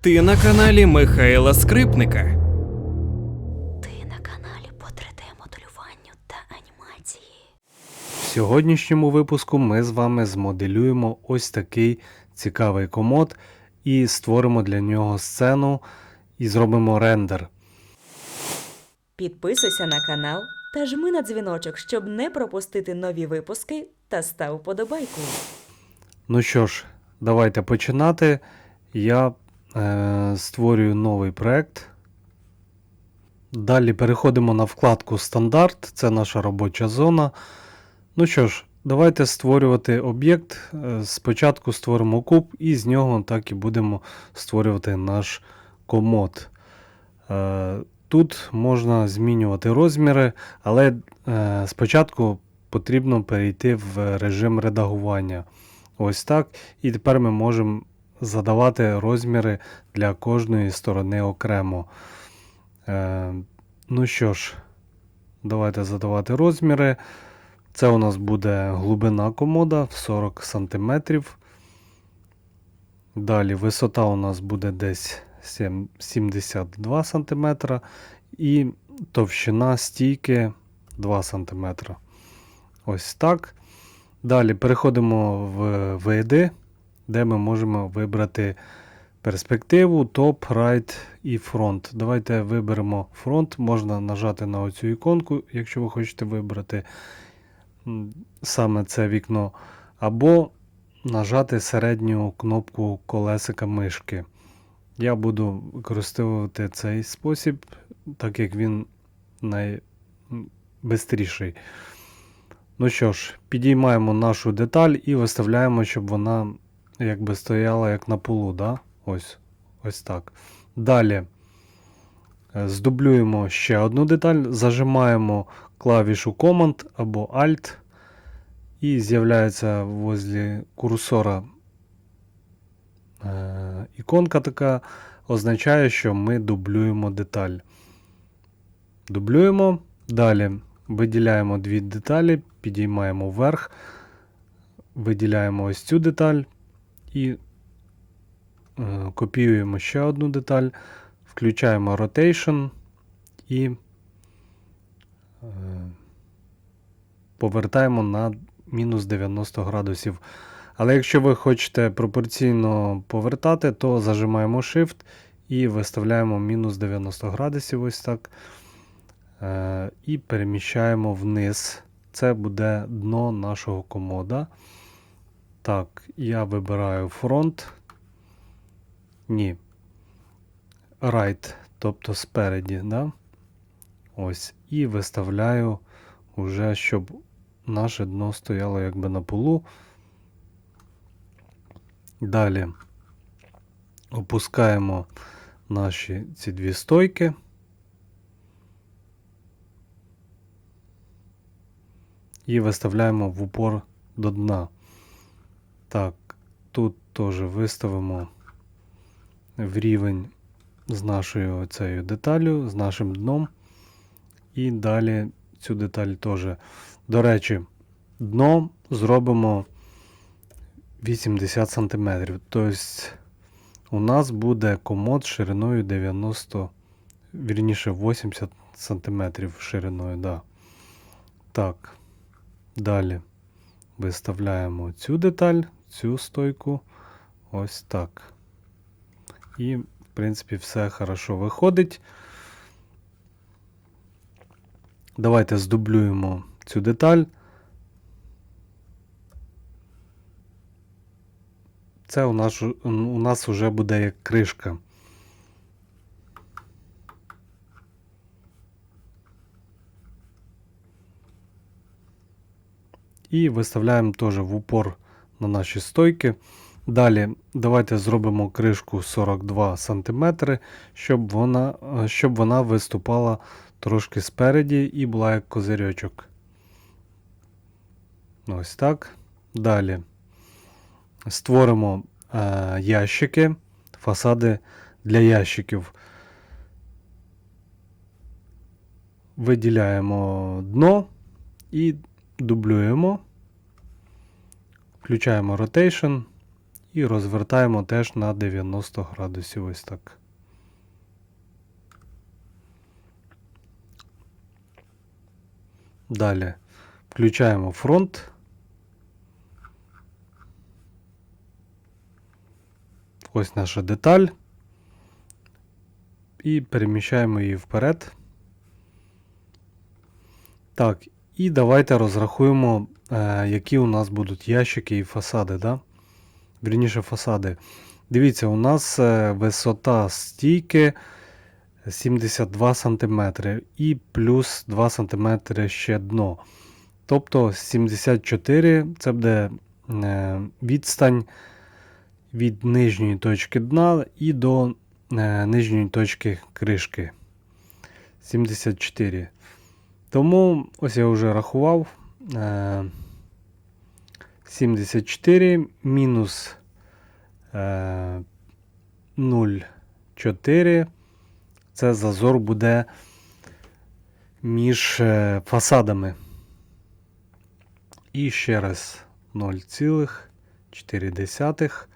Ти на каналі Михайла Скрипника. Ти на каналі по 3D-моделюванню та анімації. В сьогоднішньому випуску ми з вами змоделюємо ось такий цікавий комод і створимо для нього сцену і зробимо рендер. Підписуйся на канал та жми на дзвіночок, щоб не пропустити нові випуски та став подобайку. Ну що ж, давайте починати. Я створюю новий проект. Далі переходимо на вкладку Стандарт, це наша робоча зона. Ну що ж, давайте створювати об'єкт. Е, Спочатку створимо куб і з нього так і будемо створювати наш комод. Е, Тут можна змінювати розміри, але е, спочатку потрібно перейти в режим редагування. Ось так. І тепер ми можемо задавати розміри для кожної сторони окремо. Е, ну що ж, давайте задавати розміри. Це у нас буде глибина комода в 40 см. Далі висота у нас буде десь сім- 72 см. І товщина стійки 2 см. Ось так. Далі переходимо в види, де ми можемо вибрати перспективу, топ, райт і фронт. Давайте виберемо фронт. Можна нажати на оцю іконку, якщо ви хочете вибрати саме це вікно, або нажати середню кнопку колесика мишки. Я буду використовувати цей спосіб, так як він найбистріший. Ну що ж, підіймаємо нашу деталь і виставляємо, щоб вона якби стояла як на полу. Да? Ось, ось так. Далі е, здублюємо ще одну деталь, зажимаємо клавішу Command або Alt, і з'являється возле курсора е, іконка така, означає, що ми дублюємо деталь. Дублюємо. Далі виділяємо дві деталі, підіймаємо вверх, виділяємо ось цю деталь і е, копіюємо ще одну деталь, включаємо Rotation і е, повертаємо на мінус 90 градусів. Але якщо ви хочете пропорційно повертати, то зажимаємо Shift і виставляємо мінус 90 градусів. Ось так. Е, і переміщаємо вниз. Це буде дно нашого комода. Так, я вибираю фронт. Ні. Right, тобто спереді. Да? Ось. І виставляю уже, щоб наше дно стояло якби на полу. Далі опускаємо наші ці дві стойки. і виставляємо в упор до дна. Так, тут теж виставимо в рівень з нашою цією деталю, з нашим дном. І далі цю деталь теж. До речі, дно зробимо 80 см. Тобто у нас буде комод шириною 90, вірніше 80 см шириною. Да. Так. Далі виставляємо цю деталь, цю стойку. Ось так. І, в принципі, все хорошо виходить. Давайте здублюємо цю деталь. Це у нас, у нас вже буде як кришка. І виставляємо теж в упор на наші стойки. Далі давайте зробимо кришку 42 см, щоб вона, щоб вона виступала трошки спереді і була як козирьочок. Ось так. Далі створимо е, ящики, фасади для ящиків. Виділяємо дно і дублюємо, включаємо Rotation І розвертаємо теж на 90 градусів. Ось так. Далі включаємо фронт. Ось наша деталь. І переміщаємо її вперед. Так, і давайте розрахуємо, е, які у нас будуть ящики і фасади. Да? Вірніше фасади. Дивіться, у нас е, висота стійки 72 см і плюс 2 см ще дно. Тобто 74 це буде е, відстань від нижньої точки дна і до нижньої точки кришки. 74. Тому ось я вже рахував. Е, 74 мінус е, 0,4. Це зазор буде між е, фасадами. І ще раз 0,4.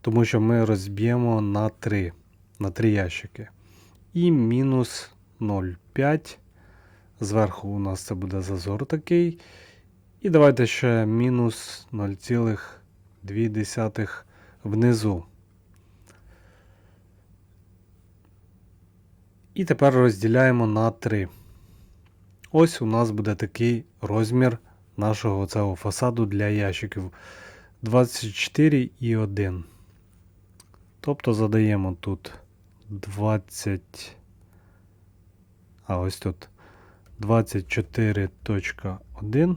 Тому що ми розб'ємо на 3, на 3 ящики. І мінус 0,5. Зверху у нас це буде зазор такий. І давайте ще мінус 0,2 внизу. І тепер розділяємо на 3. Ось у нас буде такий розмір нашого цього фасаду для ящиків 24 і 1. Тобто задаємо тут 20. А ось тут 24.1.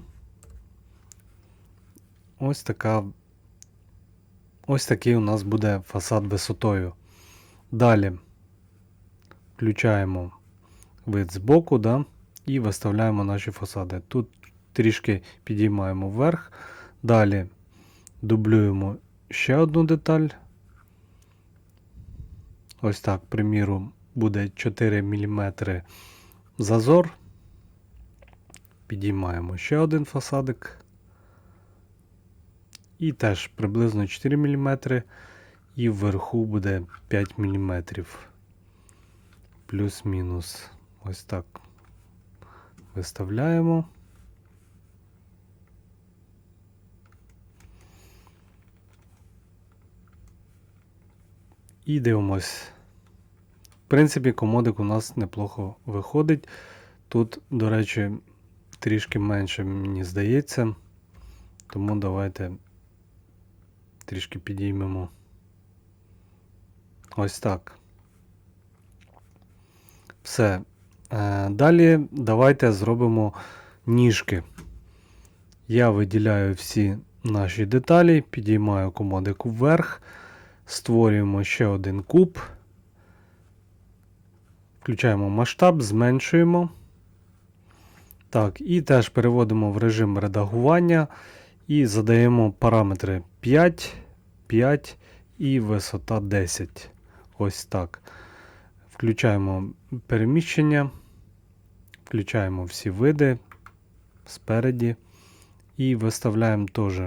Ось така. Ось такий у нас буде фасад висотою. Далі включаємо вид з боку, да, і виставляємо наші фасади. Тут трішки підіймаємо вверх. Далі дублюємо ще одну деталь. Ось так, приміру, буде 4 мм зазор. Підіймаємо ще один фасадик. І теж приблизно 4 мм. І вверху буде 5 мм. Плюс-мінус. Ось так. Виставляємо. І дивимось. В принципі, комодик у нас неплохо виходить. Тут, до речі, трішки менше, мені здається. Тому давайте трішки підіймемо. Ось так. Все. Е, Далі давайте зробимо ніжки. Я виділяю всі наші деталі, підіймаю комодик вверх, створюємо ще один куб. Включаємо масштаб, зменшуємо. Так, і теж переводимо в режим редагування і задаємо параметри 5, 5 і висота 10. Ось так. Включаємо переміщення, включаємо всі види спереді і виставляємо теж,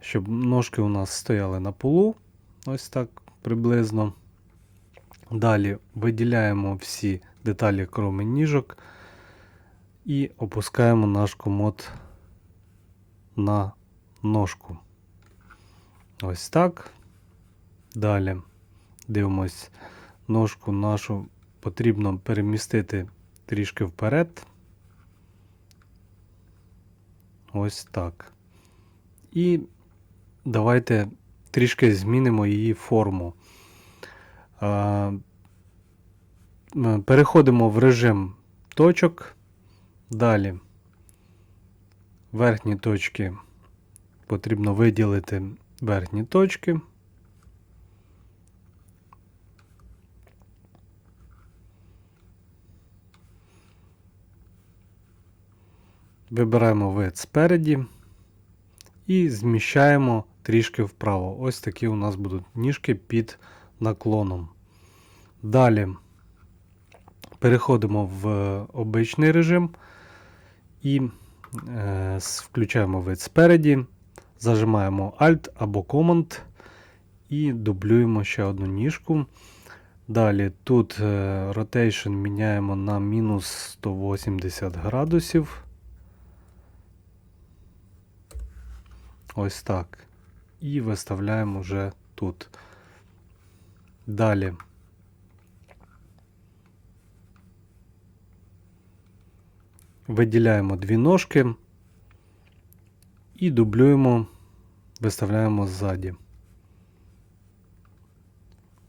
щоб ножки у нас стояли на полу. Ось так приблизно. Далі виділяємо всі деталі, крім ніжок, і опускаємо наш комод на ножку. Ось так. Далі дивимось, ножку нашу потрібно перемістити трішки вперед. Ось так. І давайте трішки змінимо її форму. Переходимо в режим точок. Далі верхні точки потрібно виділити верхні точки. Вибираємо вид спереді і зміщаємо трішки вправо. Ось такі у нас будуть ніжки під наклоном. Далі переходимо в обичний режим і е, включаємо вид спереді, Зажимаємо Alt або Command і дублюємо ще одну ніжку. Далі тут е, rotation міняємо на мінус 180 градусів. Ось так. І виставляємо вже тут. Далі. Виділяємо дві ножки і дублюємо, виставляємо ззаді.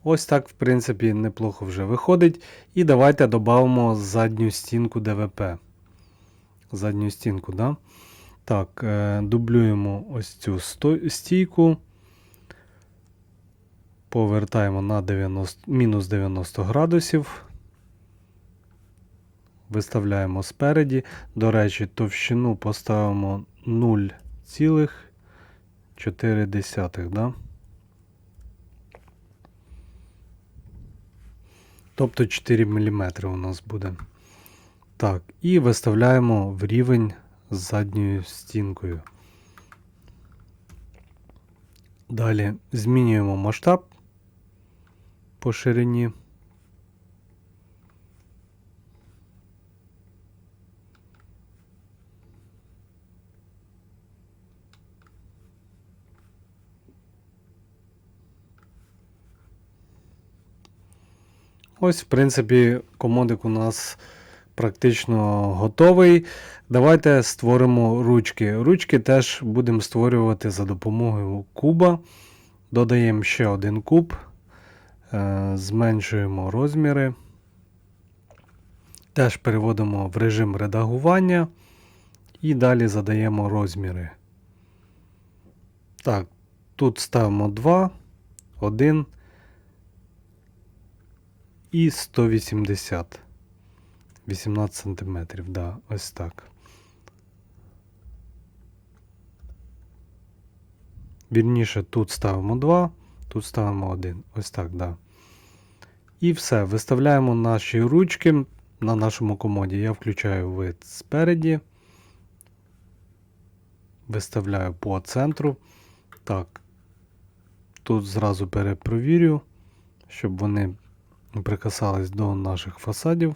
Ось так, в принципі, неплохо вже виходить. І давайте додамо задню стінку ДВП. Задню стінку, да? Так, е, дублюємо ось цю стійку. Повертаємо на 90, мінус 90 градусів. Виставляємо спереді. До речі, товщину поставимо 0,4. Да? Тобто 4 мм у нас буде. Так, і виставляємо в рівень з задньою стінкою. Далі змінюємо масштаб по ширині. Ось, в принципі, комодик у нас практично готовий. Давайте створимо ручки. Ручки теж будемо створювати за допомогою куба. Додаємо ще один куб, е, зменшуємо розміри. Теж переводимо в режим редагування і далі задаємо розміри. Так, тут ставимо 2, 1 і 180. 18 сантиметрів, да, ось так. Вірніше, тут ставимо 2, тут ставимо 1. Ось так, да. І все. Виставляємо наші ручки на нашому комоді. Я включаю вид спереді. Виставляю по центру. Так. Тут зразу перепровірю, щоб вони прикасались до наших фасадів.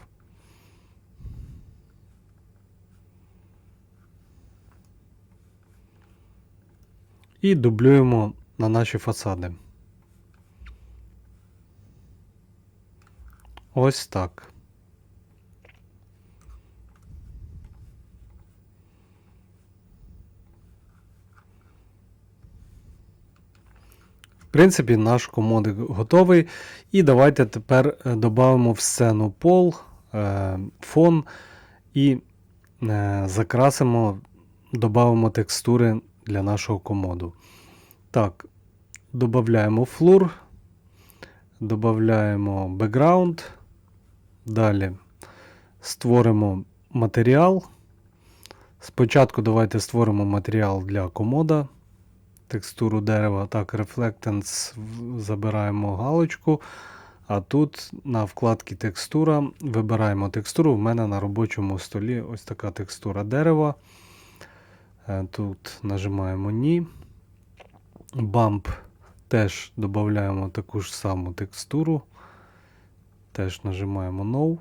І дублюємо на наші фасади. Ось так. Принципі, наш комодик готовий. І давайте тепер додамо в сцену пол, е, фон і е, закрасимо, додамо текстури для нашого комоду. Так, додаємо флур, додаємо бекграунд. Далі створимо матеріал. Спочатку давайте створимо матеріал для комода. Текстуру дерева. Так, Reflectance забираємо галочку. А тут на вкладці текстура вибираємо текстуру. В мене на робочому столі ось така текстура дерева. Е, Тут нажимаємо Ні. Bump теж додаємо таку ж саму текстуру. Теж нажимаємо No.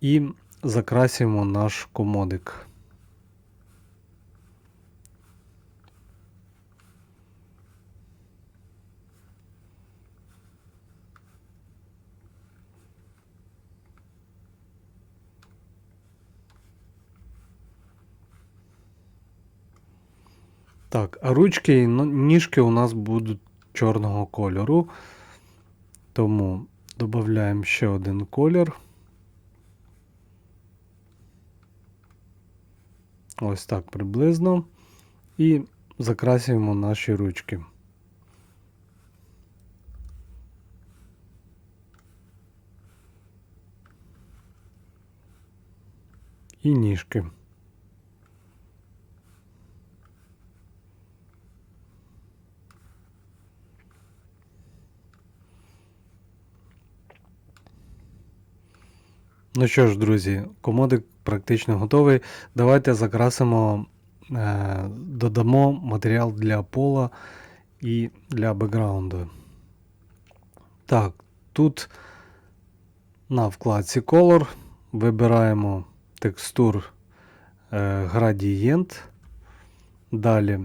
І закрасимо наш комодик. Так, а ручки і ніжки у нас будуть чорного кольору. Тому додаємо ще один колір. Ось так приблизно. І закрасюємо наші ручки. І ніжки. Ну що ж, друзі, комодик практично готовий. Давайте закрасимо е, додамо матеріал для пола і для бекграунду. Так, тут на вкладці Color вибираємо текстур е, градієнт. Далі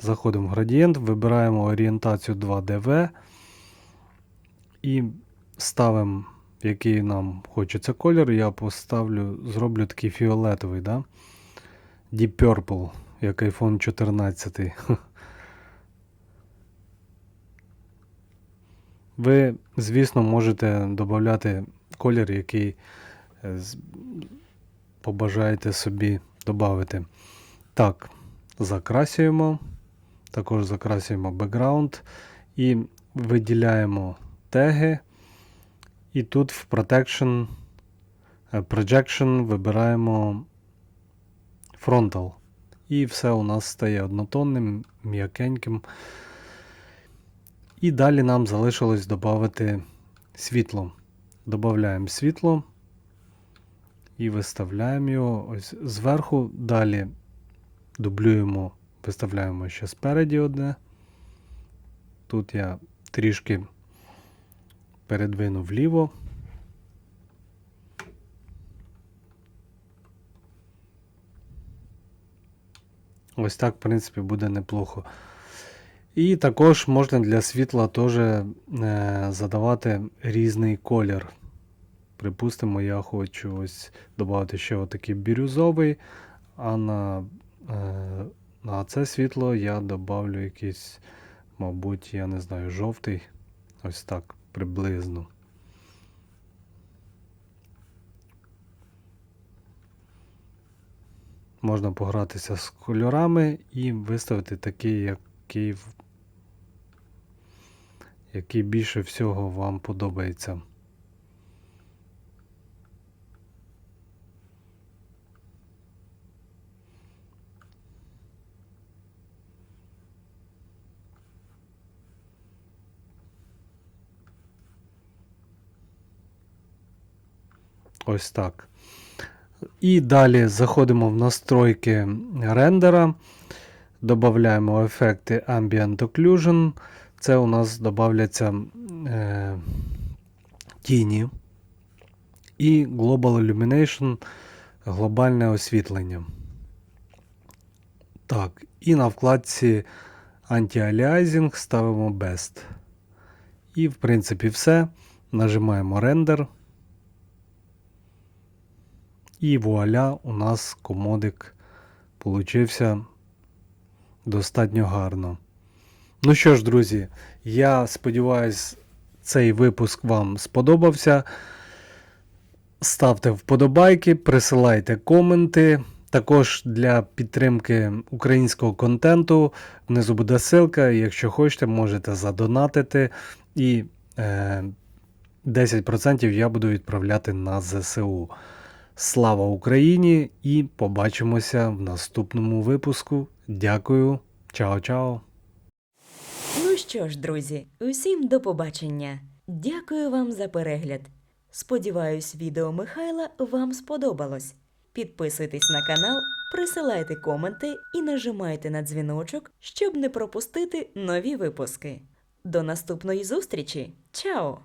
заходимо в градієнт, вибираємо орієнтацію 2DV і ставимо, який нам хочеться колір. Я поставлю, зроблю такий фіолетовий, да? Deep Purple, як iPhone 14. Ви, звісно, можете додати колір, який е, побажаєте собі додати. Так, закрасюємо. Також закрасюємо бекграунд і виділяємо теги. І тут в Protection, е, Projection вибираємо Frontal. І все у нас стає однотонним, м'якеньким. І далі нам залишилось додати світло. Додаємо світло і виставляємо його ось зверху. Далі дублюємо, виставляємо ще спереді одне. Тут я трішки передвину вліво. Ось так, в принципі, буде неплохо. І також можна для світла теж е, задавати різний колір. Припустимо, я хочу ось додати ще отакий бірюзовий, а на, е, на це світло я добавлю якийсь, мабуть, я не знаю, жовтий. Ось так приблизно. Можна погратися з кольорами і виставити такий, який, який більше всього вам подобається. Ось так. І далі заходимо в настройки рендера, додаємо ефекти Ambient Occlusion. Це у нас додаються е, тіні. І Global Illumination глобальне освітлення. Так, і на вкладці Anti-Aliasing ставимо Best. І, в принципі, все. Нажимаємо рендер. І вуаля, у нас комодик получився достатньо гарно. Ну що ж, друзі, я сподіваюся, цей випуск вам сподобався. Ставте вподобайки, присилайте коменти. Також для підтримки українського контенту внизу буде ссылка. Якщо хочете, можете задонатити. І е, 10% я буду відправляти на ЗСУ. Слава Україні! І побачимося в наступному випуску. Дякую, чао-чао! Ну що ж, друзі, усім до побачення. Дякую вам за перегляд. Сподіваюсь, відео Михайла вам сподобалось. Підписуйтесь на канал, присилайте коменти і нажимайте на дзвіночок, щоб не пропустити нові випуски. До наступної зустрічі! Чао!